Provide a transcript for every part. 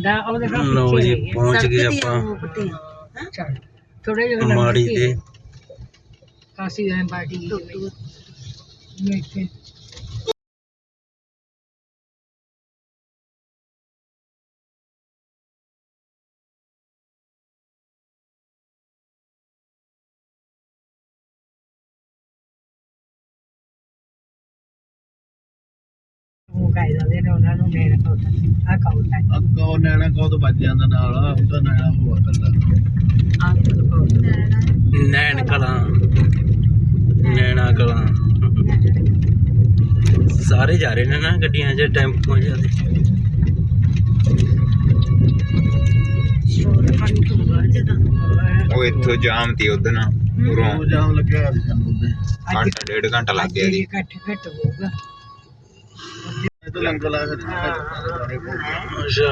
ਮੁੰਡਾ ਉਹਦੇ ਨਾਲ ਲਓ ਜੀ। ਪਹੁੰਚ ਗਏ ਦੀ ਆਪਾਂ। ਉਹ ਚੱਲ। ਥੋੜੇ ਜਿਹਾ ਮਾੜੀ ਤੇ। ਕਾਸੀ ਦਾ ਪਾਰਟੀ ਦੀ ਮੈਂ ਇੱਥੇ ਕਾਇਦਾ ਦੇ ਨੇ ਉਹਨਾਂ ਨੂੰ ਮੇਰਾ ਕੋਤਾ ਆ ਕੌਤਾ ਅੱਗਾ ਨੈਣਾ ਕੋ ਤੋਂ ਵੱਜ ਜਾਂਦਾ ਨਾਲ ਉਹ ਤਾਂ ਨੈਣਾ ਹੋਆ ਕੱਲਾ ਆ ਕੋਤਾ ਨੈਣ ਕਲਾਂ ਨੈਣਾ ਕਲਾਂ। ਸਾਰੇ ਜਾ ਰਹੇ ਨੇ ਨਾ ਗੱਡੀਆਂ 'ਚ ਬਾਅਦ ਜਦੋਂ ਉਹ ਇੱਥੋਂ ਜਾਮ ਤੀ ਉਧਰ ਨਾ ਉਰੋਂ ਜਾਮ ਲੱਗਿਆ ਸੀ ਸਾਨੂੰ ਘੰਟਾ ਡੇਢ ਘੰਟਾ ਲੱਗ ਗਿਆ ਜੀ ਘੱਟ ਘੱਟ ਹੋਊਗਾ। ਇਹ ਤਾਂ ਲੰਗਰ ਲਾ ਕੇ ਅੱਛਾ।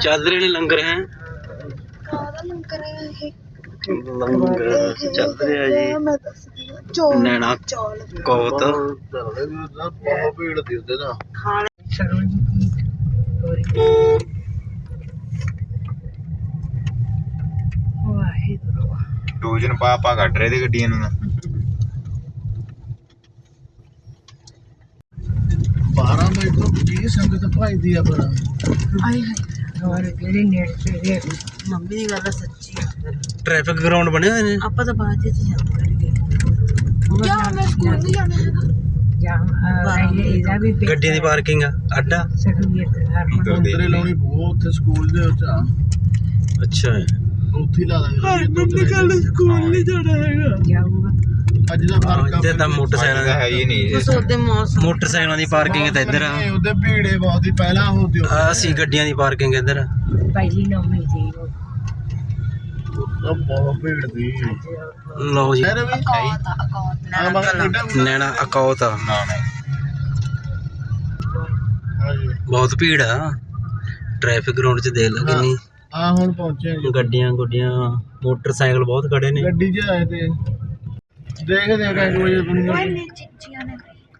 ਚੱਲ ਰਹੇ ਨੇ ਲੰਗਰ ਹੈ ਲੰਗਰ ਚੱਲ ਰਿਹਾ ਜੀ। ਨੈਣਾ ਕੋਤ। ਬਹੁਤ ਭੀੜ ਦੀ ਦਾ ਸਰੋਂ ਤੋਰੀ ਵਾਹਿਗੁਰੂ। ਟੂਜਨ ਪਾ ਪਾ ਕੱਢ ਰਹੇ ਤੇ ਗੱਡੀਆਂ ਨੂੰ। 12 ਵਜੇ ਤੋਂ 20 ਸੰਗਤ ਭਜਦੀ ਆ ਪਰ ਆਏ ਹੋਰ ਜਿਹੜੇ ਨੇੜੇ ਤੇ ਮੰਮੀ ਦੀ ਗੱਲ ਸੱਚੀ ਆ। ਟ੍ਰੈਫਿਕ ਗਰਾਊਂਡ ਬਣੇ ਹੋਏ ਨੇ? ਆਪਾਂ ਤਾਂ ਬਾਅਦ ਵਿੱਚ ਜਾਂਦੇ ਜਾਂ ਮੈਂ ਸਕੂਲ ਨਹੀਂ ਜਾਣਾ ਵੀ ਗੱਡੀਆਂ ਦੀ ਪਾਰਕਿੰਗ ਆ ਅੱਡਾ? ਹਰਮਨ ਅੰਦਰੇ ਲਾਉਣੀ ਬਹੁਤ ਉੱਥੇ ਸਕੂਲ ਦੇ ਵਿੱਚ ਆ। ਅੱਛਾ। ਉੱਥੇ ਹੀ ਲਾ ਦਾਂਗੇ। ਸਕੂਲ ਨਹੀਂ ਜਾਣਾ ਹੈਗਾ। ਜਾਊਗਾ। ਅੱਜ ਦਾ ਫ਼ਰਕ ਆ ਇੱਥੇ ਤਾਂ ਮੋਟਰਸਾਈਕਲਾਂ ਤਾਂ ਹੈ ਦੀ ਹੀ ਨਹੀਂ ਕੁਛ ਉਹਦੇ ਮੌਸਮ ਮੋਟਰਸਾਈਕਲਾਂ ਦੀ ਪਾਰਕਿੰਗ ਤਾਂ ਇੱਧਰ। ਆ ਇਹ ਉਹਦੇ ਭੀੜੇ ਬਹੁਤ ਹੀ ਪਹਿਲਾਂ ਹੁੰਦੀ ਆਹ ਅਸੀਂ ਗੱਡੀਆਂ ਦੀ ਪਾਰਕਿੰਗ ਇੱਧਰ। ਆ। ਪਹਿਲੀ ਨੌਵੀਂ ਸੀ ਉਹ। ਉਹ ਬਹੁਤ ਭੀੜ ਦੀ ਲਓ ਜੀ। ਯਾਰ ਵੀ ਅਕਾਉਤ ਅਕਾਉਤ ਆ ਨਾ ਮਗਰ ਕਿੱਡਾ ਨੈਣਾ ਅਕੌਤ ਆ। ਨਾ ਨਾ। ਹਾਂਜੀ। ਬਹੁਤ ਭੀੜ ਆ। ਟ੍ਰੈਫਿਕ ਗਰਾਊਂਡ 'ਚ ਦੇਖ ਲਾ ਕਿੰਨੀ। ਆ ਹੁਣ ਪਹੁੰਚੇ ਜੀ। ਗੱਡੀਆਂ ਗੁੱਡੀਆਂ ਮੋਟਰਸਾਈਕਲ ਬਹੁਤ ਖੜੇ ਨੇ। ਗੱਡੀ 'ਚ ਆਏ ਤੇ। ਦੇਖਦੇ ਆ ਕਿ ਵਜੇ ਦੁਨੀਆ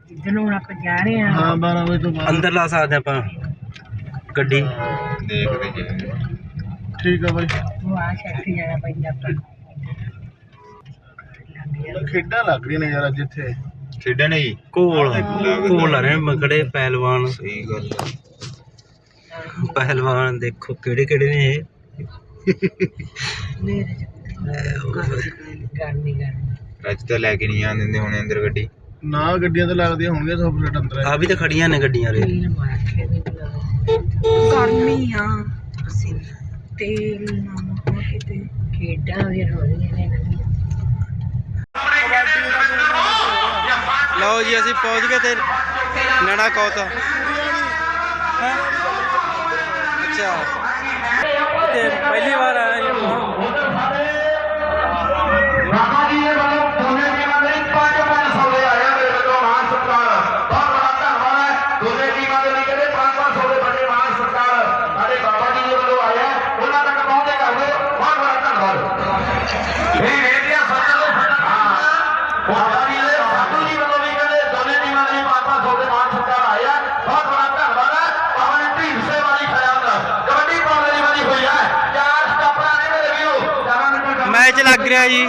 ਜਿੱਦਣ ਹੁਣ ਆਪਾਂ ਜਾ ਰਹੇ ਹਾਂ ਹਾਂ 12 ਵਜੇ ਤੋਂ ਬਾਅਦ। ਅੰਦਰ ਲਾ ਸਕਦੇ ਆਪਾਂ। ਗੱਡੀ। ਦੇਖਦੇ ਜੀ। ਠੀਕ ਆ ਬਾਈ। ਉਹ ਆ ਸ਼ਕਤੀ ਜਾਣਾ ਪੈਂਦਾ ਆਪਾਂ। ਨੂੰ। ਖੇਡਾਂ ਲੱਗ ਰਹੀਆਂ ਨੇ ਯਾਰ ਅੱਜ ਇੱਥੇ। ਖੇਡਣ ਹੀ ਕੋਲ ਕੋਲ ਆ ਰਹੇ ਖੜੇ ਪਹਿਲਵਾਨ। ਸਹੀ ਗੱਲ ਆ। ਪਹਿਲਵਾਨ ਦੇਖੋ ਕਿਹੜੇ ਕਿਹੜੇ ਨੇ ਇਹ। ਮੇਰੇ ਗਰਮੀ ਗਰਮੀ ਅੱਜ ਤਾਂ ਲੈ ਕੇ ਨਹੀਂ ਆਣ ਦਿੰਦੇ ਹੁਣ ਅੰਦਰ ਗੱਡੀ। ਨਾ ਗੱਡੀਆਂ ਤਾਂ ਲੱਗਦੀਆਂ ਹੋਣਗੀਆਂ 100% ਅੰਦਰ। ਆ ਵੀ ਤਾਂ ਖੜੀਆਂ ਨੇ ਗੱਡੀਆਂ ਰੇ। ਗਰਮੀ ਆ। ਪਸੀਨਾ ਤੇਲ ਨਾ ਹੋ ਕਿਤੇ ਖੇਡਾਂ ਵੀ ਹੋ ਰਹੀਆਂ ਨੇ ਨਵੀਆਂ। ਲਓ ਜੀ ਅਸੀਂ ਪਹੁੰਚ ਗਏ ਤੇ ਨੈਣਾ ਕੌਤ? ਅੱਛਾ। ਤੇ ਪਹਿਲੀ ਵਾਰ ਆਇਆ ਜੀ ਲੱਗ ਰਿਹਾ ਜੀ।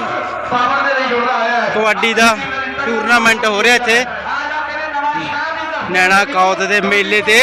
ਕਬੱਡੀ ਦਾ ਟੂਰਨਾਮੈਂਟ ਹੋ ਰਿਹਾ ਇੱਥੇ। ਨੈਣਾ ਕੌਤ ਦੇ ਮੇਲੇ ਤੇ।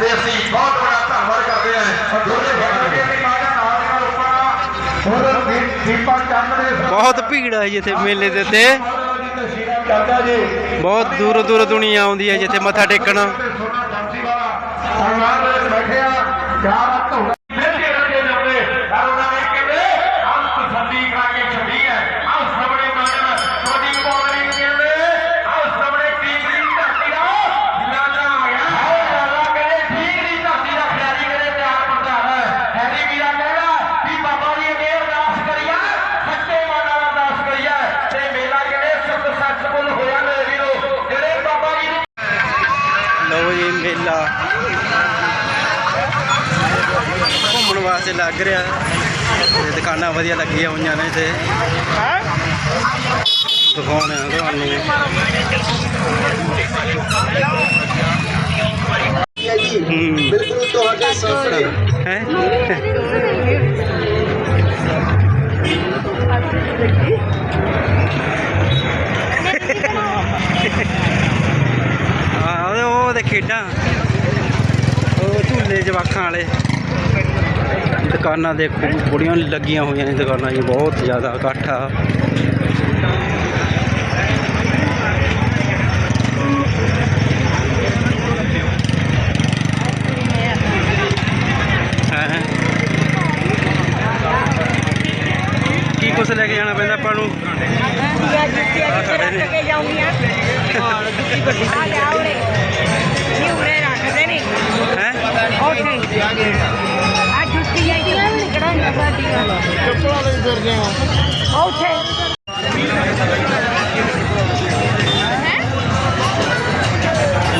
ਤੇ ਅਸੀਂ ਬਹੁਤ ਬੜਾ ਧੰਨਵਾਦ ਕਰਦੇ ਹਾਂ। ਦੋਨੇ ਫੈਕਟਰੀਆਂ ਦੀ ਮਾਂ ਦਾ ਬਹੁਤ ਭੀੜ ਹੈ ਜਿੱਥੇ ਮੇਲੇ ਦੇ ਤੇ ਬਹੁਤ ਦੂਰ ਦੂਰ ਦੁਨੀਆ ਆਉਂਦੀ ਹੈ ਜਿੱਥੇ ਮੱਥਾ ਟੇਕਣ। ਸੋਨਾ ਗਾਂਧੀ ਬੈਠਿਆ ਚਾਰ ਘੁੰਮਣ ਲੱਗ ਰਿਹਾ। ਤੇ ਦੁਕਾਨਾਂ ਵਧੀਆ ਲੱਗੀਆਂ ਹੋਈਆਂ ਨੇ ਇੱਥੇ। ਦਿਖਾਉਣੇ ਆ ਤੁਹਾਨੂੰ। ਬਿਲਕੁਲ ਤੁਹਾਡੇ ਸਾਹਮਣੇ ਹੈ? ਆਹ, ਉਹ ਤੇ ਖੇਡਾਂ। ਉਹ ਝੂਲੇ ਜਵਾਖਾਂ ਵਾਲੇ। ਦੁਕਾਨਾਂ ਦੇ ਬੜੀਆਂ ਲੱਗੀਆਂ ਹੋਈਆਂ ਨੇ ਦੁਕਾਨਾਂ ਜੀ ਬਹੁਤ ਜ਼ਿਆਦਾ ਇਕੱਠਾ। ਆ ਕੀ ਕੁਛ ਲੈ ਕੇ ਜਾਣਾ ਪੈਂਦਾ ਆਪਾਂ ਨੂੰ? ਯਾ ਜੁੱਤੀ ਗੱਡੀ ਆ ਜਾ ਸਾਡੀਆਂ ਚੱਪਲਾਂ ਲਈ ਫਿਰਦੇ ਆ ਉੱਥੇ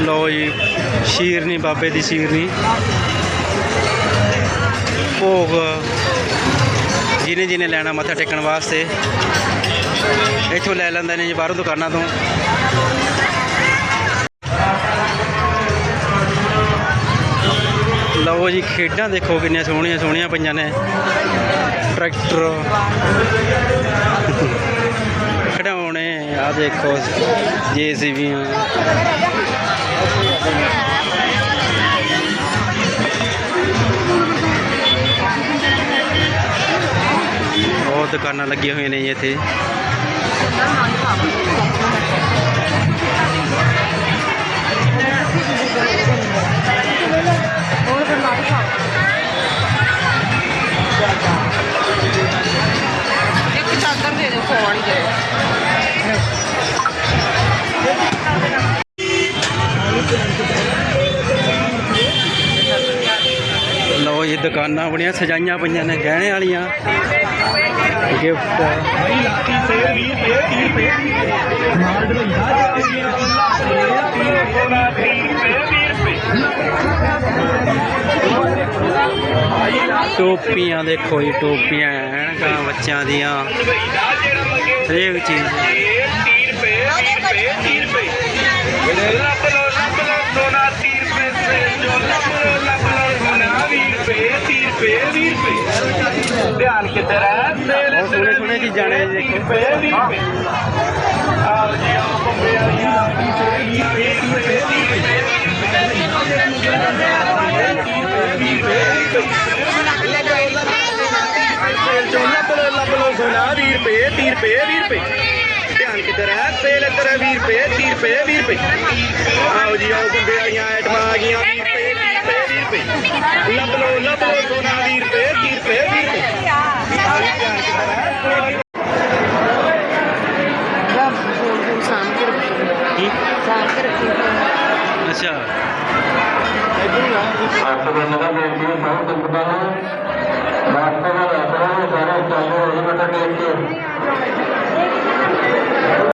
ਲਓ ਜੀ, ਸ਼ੀਰਨੀ, ਬਾਬੇ ਦੀ ਸ਼ੀਰਨੀ। ਭੋਗ ਜਿਹਨੇ ਜਿਹਨੇ ਲੈਣਾ ਮੱਥਾ ਟੇਕਣ ਵਾਸਤੇ, ਇੱਥੋਂ ਲੈ ਲੈਂਦੇ ਨੇ ਜੀ ਬਾਹਰੋਂ ਦੁਕਾਨਾਂ ਤੋਂ। ਲਓ ਜੀ, ਖੇਡਾਂ ਦੇਖੋ ਕਿੰਨੀਆਂ ਸੋਹਣੀਆਂ ਸੋਹਣੀਆਂ ਪਈਆਂ ਨੇ। ਟਰੈਕਟਰ। ਖਿਡੌਣੇ ਆ ਦੇਖੋ, ਜੇਸੀਬੀਆਂ। ਬਹੁਤ ਦੁਕਾਨਾਂ ਲੱਗੀਆਂ ਹੋਈਆਂ ਨੇ ਜੀ ਇੱਥੇ। ਲਓ ਜੀ ਦੁਕਾਨਾਂ ਬੜੀਆਂ ਸਜਾਈਆਂ ਪਈਆਂ ਨੇ ਗਹਿਣੇ ਵਾਲੀਆਂ। ਗਿਫਟ ਟੋਪੀਆਂ ਦੇਖੋ ਜੀ ਟੋਪੀਆਂ ਐਨਕਾਂ ਬੱਚਿਆਂ ਦੀਆਂ। ਹਰੇਕ ਚੀਜ਼। ਧਿਆਨ ਕਿੱਧਰ ਹੈ? ਬਹੁਤ ਸੋਹਣੇ ਸੋਹਣੇ ਚੀਜ਼ਾਂ ਨੇ ਜੀ ਦੇਖੋ। ਆਓ ਜੀ ਆਓ ਬੰਬੇ ਵਾਲੀਆਂ ਲੱਭ ਲੋ ਲੱਭ ਲੋ ਸੋਨਾ 20 ਰੁਪਏ 30 ਰੁਪਏ 20 ਰੁਪਏ। ਧਿਆਨ ਕਿੱਧਰ ਹੈ ਤੇਲ ਇੱਧਰ ਹੈ 20 ਰੁਪਏ 30 ਰੁਪਏ 20 ਰੁਪਏ ਆਓ ਜੀ ਆਓ ਬੰਬੇ ਵਾਲੀਆਂ ਆਈਟਮਾਂ ਆ ਗਈਆਂ 20 ਰੁਪਏ 30 ਰੁਪਏ 20 ਰੁਪਏ। ਲੱਭ ਲਓ ਲੱਭ ਲੋ ਸੋਨਾ 20 ਰੁਪਏ 30 ਰੁਪਏ 20 ਰੁਪਏ ਧਿਆਨ ਕਿੱਧਰ ਹੈ ਫੋਨ ਫੋਨ ਸਾਂਭ ਕੇ ਰੱਖੋ ਕੀ ਸਾਰ ਕੇ ਰੱਖੀ ਅੱਛਾ ਅੱਠ ਦਿਨ ਦਾ ਬੇਟੀ ਸਭ ਸੰਗਤਾਂ ਨੂੰ ਮਾਸਟਰ ਦਾ ਰਸਤਾ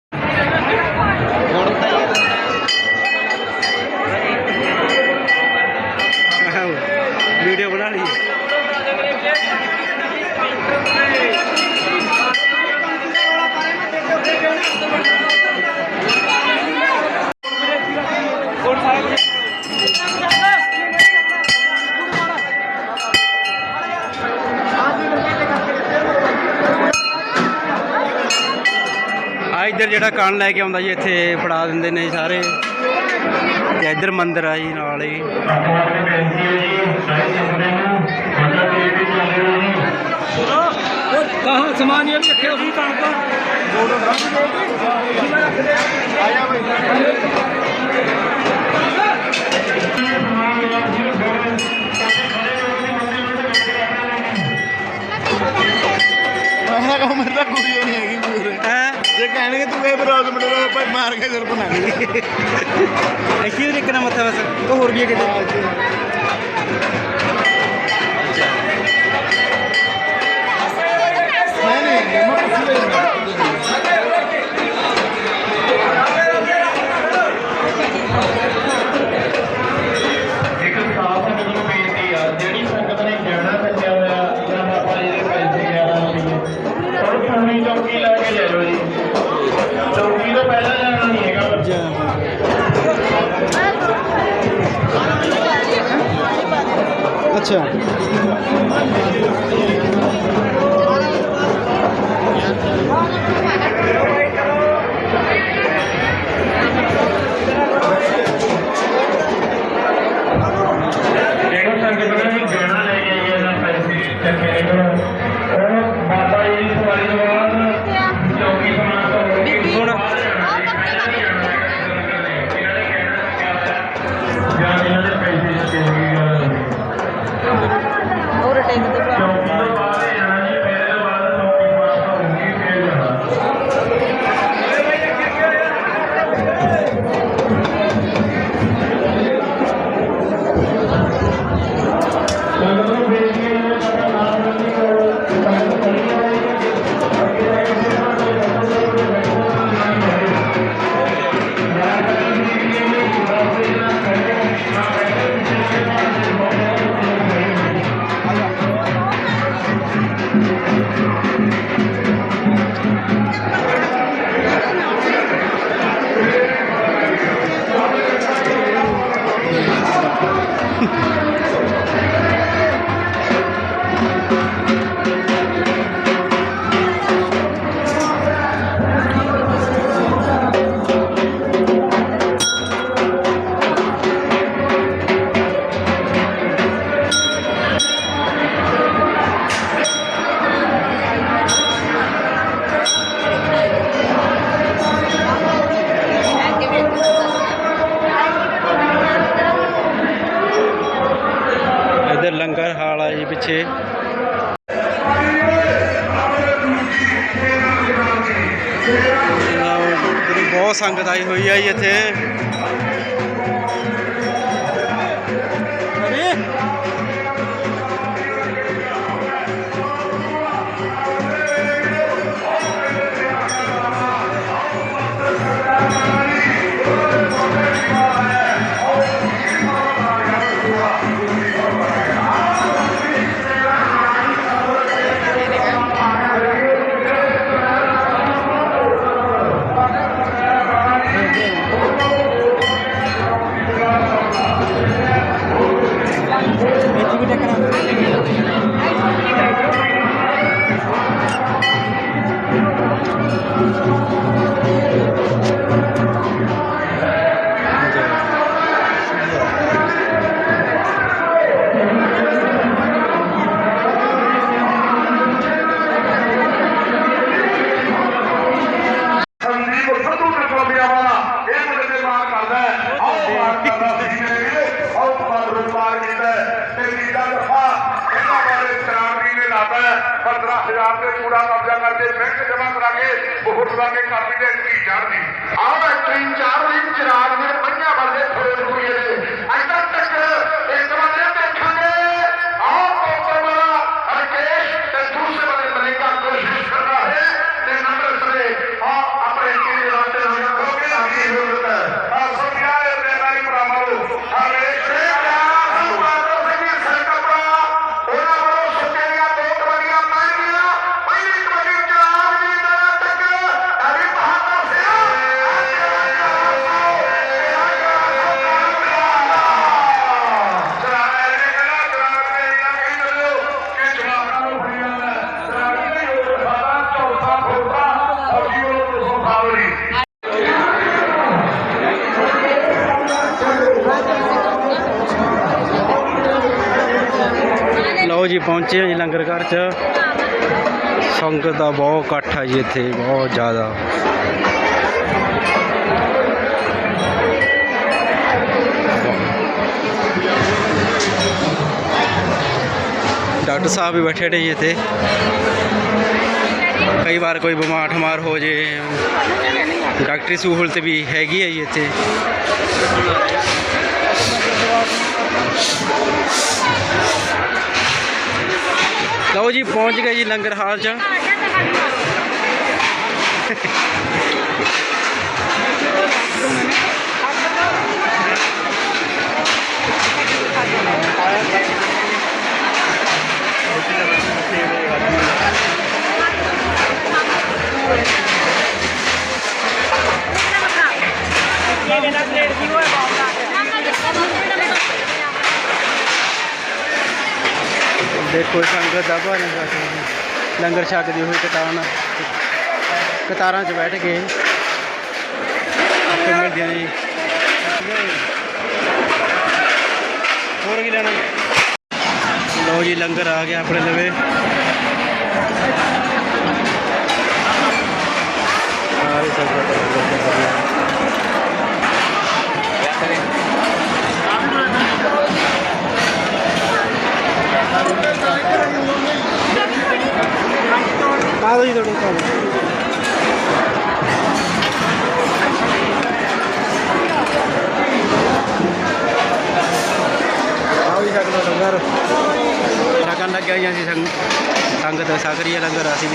ਜਿਹੜਾ ਕਣ ਲੈ ਕੇ ਆਉਂਦਾ ਜੀ ਇੱਥੇ ਫੜਾ ਦਿੰਦੇ ਨੇ ਸਾਰੇ। ਤੇ ਇੱਧਰ ਮੰਦਰ ਆ ਜੀ ਨਾਲ ਹੀ। ਸਮਾਨ எனக்கு ಲೇಬರ್ ಹೌದು ಬಿಡೋದು ಮಾರ್ಗ ಸ್ವಲ್ಪ ನಾನು ਕਿਹਦੇ ਇੱਕ ਨਾ ਮਤਲਬ আচ্ছা। এগারো তারিখে ਸੰਗਤ ਆਈ ਹੋਈ ਹੈ ਜੀ ਇੱਥੇ। ਲਓ ਜੀ, ਪਹੁੰਚੇ ਹਾਂ ਜੀ ਲੰਗਰ ਘਰ 'ਚ। ਸੰਗਤ ਦਾ ਬਹੁਤ ਇਕੱਠ ਆ ਜੀ ਇੱਥੇ, ਬਹੁਤ ਜ਼ਿਆਦਾ। ਡਾਕਟਰ ਸਾਹਿਬ ਵੀ ਬੈਠੇ ਨੇ ਇੱਥੇ। ਕਈ ਵਾਰ ਕੋਈ ਬਿਮਾਰ ਠਮਾਰ ਹੋ ਜੇ। ਡਾਕਟਰੀ ਸਹੂਲਤ ਵੀ ਹੈਗੀ ਹੈ ਇੱਥੇ। ਲਓ ਜੀ ਪਹੁੰਚ ਗਏ ਜੀ ਲੰਗਰ ਹਾਲ 'ਚ। ਦੇਖੋ ਸੰਗਤ ਦਾ ਭਾਰੀ ਇਕੱਠ। ਲੰਗਰ ਛਕਦੀ ਹੋਈ ਕਤਾਰਾਂ ਕਤਾਰਾਂ 'ਚ ਬੈਠ ਕੇ ਆਪੇ ਮਿਲਦੀਆਂ ਨੇ। ਜੀ ਹੋਰ ਕੀ ਲੈਣਾ? ਲਓ ਜੀ, ਲੰਗਰ ਆ ਗਿਆ ਆਪਣੇ ਲਵੇ ਸਾਰੇ ਸੰਗਤ ਪਾ ਦਿਓ ਜੀ ਤੁਹਾਡੇ ਕੋਲ ਆਓ ਜੀ ਸਾਡਾ ਲੰਗਰ ਛਕਣ ਲੱਗਿਆ ਜੀ ਅਸੀਂ ਸੰਗ ਸੰਗਤ ਛਕ ਰਹੀ ਹੈ ਲੰਗਰ ਅਸੀਂ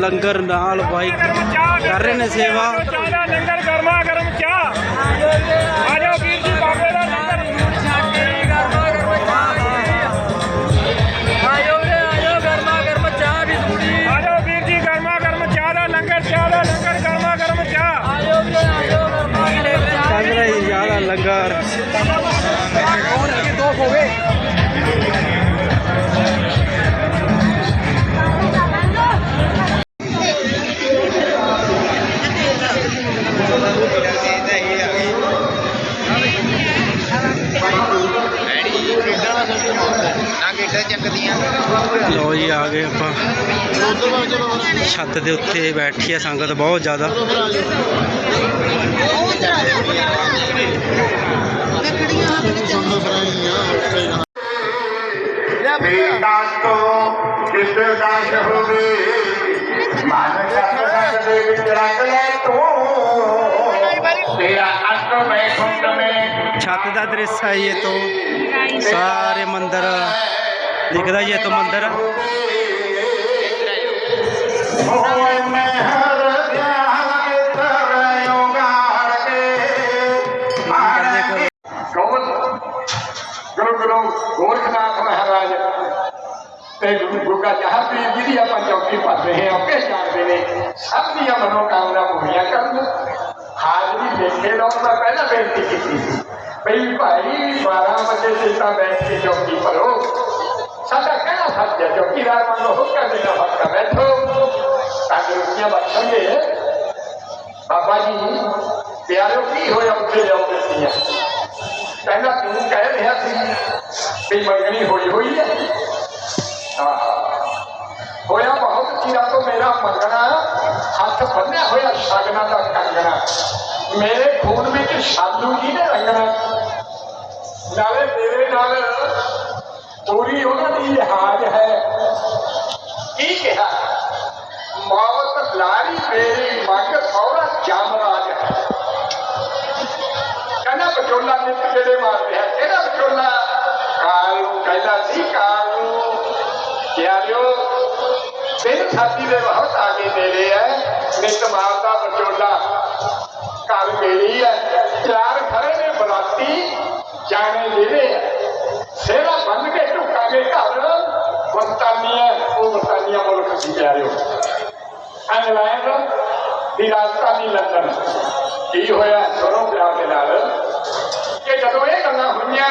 ਲੰਗਰ ਨਾਲ ਬਾਈ ਕਰ ਰਹੇ ਨੇ ਸੇਵਾ। ਛੱਤ ਦੇ ਉੱਤੇ ਬੈਠੀ ਹੈ ਸੰਗਤ ਬਹੁਤ ਜ਼ਿਆਦਾ। ਦਾਸ ਕੋ ਕਿਸ ਦਾਸ ਹੋਵੇ ਮਨ ਜਪ ਦੇ ਵਿੱਚ ਰੱਖ ਲੈ ਤੂੰ ਤੇਰਾ ਅਸ਼ਟ ਮੈਂ ਖੁੰਡ ਮੈਂ ਛੱਤ ਦਾ ਦ੍ਰਿਸ਼ ਹੈ ਜੀ ਇਹ ਤੋਂ ਸਾਰੇ ਮੰਦਰ ਦਿਖਦਾ ਜੀ ਇਹ ਤੋਂ ਮੰਦਰ। ਗੋਰਖਨਾਥ ਮਹਾਰਾਜ ਤੇ ਗੁਰਗਾ ਜਹਾਂ ਪੀਰ ਜੀ ਦੀ ਆਪਾਂ ਚੌਕੀ ਭਰਦੇ ਹਾਂ ਆਪੇ ਜਾਣਦੇ ਨੇ ਸਭ ਦੀਆਂ ਮਨੋਕਾਮਨਾ ਪੂਰੀਆਂ ਕਰਨ ਹਾਜ਼ਰੀ ਦੇਖੇ ਲੋਕ ਮੈਂ ਪਹਿਲਾਂ ਬੇਨਤੀ ਕੀਤੀ ਸੀ ਬਈ ਭਾਈ 12 ਵਜੇ ਤੇ ਤਾਂ ਬੈਠ ਕੇ ਚੌਕੀ ਭਰੋ ਸਾਡਾ ਕਹਿਣਾ ਸੱਚ ਹੈ ਚੌਕੀਦਾਰ ਮੰਨੋ ਹੁਕਮ ਦੇਣਾ ਹੱਕ ਬੈਠੋ ਤਾਂ ਕਿ ਰੁਕੀਆਂ ਪਿਆਰੋ ਕੀ ਹੋਇਆ ਉੱਥੇ ਜਾਉਂਦੇ ਸੀ ਪਹਿਲਾਂ ਤੂੰ ਕਹਿ ਰਿਹਾ ਸੀ ਵੀ ਮੰਗਣੀ ਹੋਈ ਹੋਈ ਹੈ ਹਾਂ ਹੋਇਆ ਬਹੁਤ ਚਿਰਾਂ ਤੋਂ ਮੇਰਾ ਮੰਗਣਾ ਹੱਥ ਬੰਨਿਆ ਹੋਇਆ ਸ਼ਗਨਾਂ ਦਾ ਕੰਗਣਾ ਮੇਰੇ ਖੂਨ ਵਿੱਚ ਸ਼ਾਲੂ ਜੀ ਨੇ ਰੰਗਣਾ ਨਾਲੇ ਮੇਰੇ ਨਾਲ ਪੂਰੀ ਉਹਨਾਂ ਦੀ ਲਿਹਾਜ਼ ਹੈ। ਕੀ ਕਿਹਾ? ਮੌਤ ਲਾਰੀ ਮੇਰੀ ਮੰਗ ਸੌਰਾ ਜਾਮਰਾਜ ਹੈ। ਕਹਿੰਦਾ ਵਿਚੋਲਾ ਨਿੱਤ ਜਿਹੜੇ ਮਾਰਦੇ ਆ ਕਿਹੜਾ ਵਿਚੋਲਾ? ਕਾਲ ਨੂੰ ਕਹਿੰਦਾ ਸੀ ਕਾਲ। ਨੂੰ ਪਿਆਰਿਓ ਸਿਰ ਛਾਤੀ ਦੇ ਬਹੁਤ ਆਗੇ ਮੇਰੇ ਹੈ ਨਿੱਤ ਮਾਰਦਾ ਬਚੋਲਾ ਘਰ ਮੇਰੀ ਹੈ ਚਾਰ ਖੜੇ ਨੇ ਬਰਾਤੀ ਜਾਣੇ ਜਿਹੜੇ ਹੈ ਸੇਵਾ ਬੰਨ ਕੇ ਢੁੱਕਾਂਗੇ ਘਰ ਬਰਤਾਨੀਆ ਉਹ ਬਰਤਾਨੀਆ ਮੁਲਕ ਸੀ ਪਿਆਰਿਓ ਇੰਗਲੈਂਡ ਦੀ ਰਾਜਧਾਨੀ ਲੰਡਨ ਕੀ ਹੋਇਆ ਸਰੋਂ ਪਿਆਰ ਦੇ ਨਾਲ ਕਿ ਜਦੋਂ ਇਹ ਗੱਲਾਂ ਹੋਈਆਂ